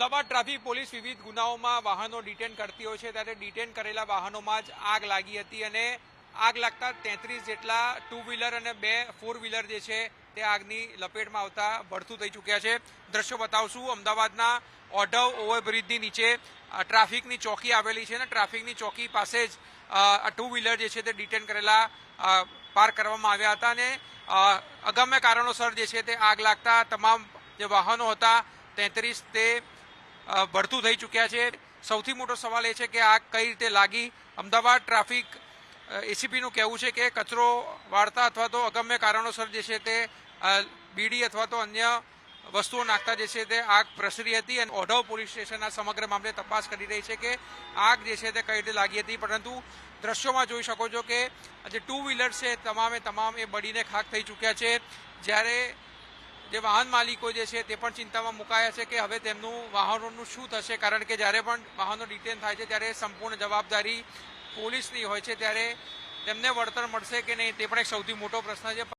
Ahmedabad traffic police વિવિધ ગુનાઓમાં વાહનો detain કરતી હોય છે. ત્યારે ડિટેન કરેલા વાહનોમાં જ આગ લાગી હતી અને આગ લાગતા તેત્રીસ જેટલા ટુ વ્હીલર અને બે ફોર વ્હીલર જે છે તે આગની લપેટમાં આવતા ભડથું થઈ ચૂક્યા છે. દ્રશ્યો બતાવશું, અમદાવાદના ઓઢવ ઓવરબ્રિજની નીચે ટ્રાફિકની ચોકી આવેલી છે અને ટ્રાફિકની ચોકી પાસે જ ટુ વ્હીલર જે છે તે ડિટેન કરેલા પાર કરવામાં આવ્યા હતા અને અગમ્ય કારણોસર જે છે તે આગ લાગતા તમામ જે વાહનો હતા, તેત્રીસ તે ભડથું થઈ ચૂક્યા છે. સૌથી મોટો સવાલ એ છે કે આગ કઈ રીતે લાગી? અમદાવાદ ટ્રાફિક એસીપીનું કહેવું છે કે કચરો વાળતા અથવા તો અગમ્ય કારણોસર જે છે તે બીડી અથવા તો અન્ય વસ્તુઓ નાખતા જે છે તે આગ પ્રસરી હતી અને ઓઢવ પોલીસ સ્ટેશન આ સમગ્ર મામલે તપાસ કરી રહી છે કે આગ જે છે તે કઈ રીતે લાગી હતી. પરંતુ દ્રશ્યોમાં જોઈ શકો છો કે જે ટુ વ્હીલર છે, તમામે તમામ એ બળીને ખાક થઈ ચૂક્યા છે. જ્યારે જે વાહન માલિકો જે છે તે પણ ચિંતામાં મુકાયા છે કે હવે તેમનું વાહનોનું શું થશે? કારણ કે જ્યારે પણ વાહનો ડિટેન થાય છે, ત્યારે સંપૂર્ણ જવાબદારી પોલીસની હોય છે, ત્યારે તેમને વળતર મળશે કે નહીં, તે પણ એક સૌથી મોટો પ્રશ્ન છે.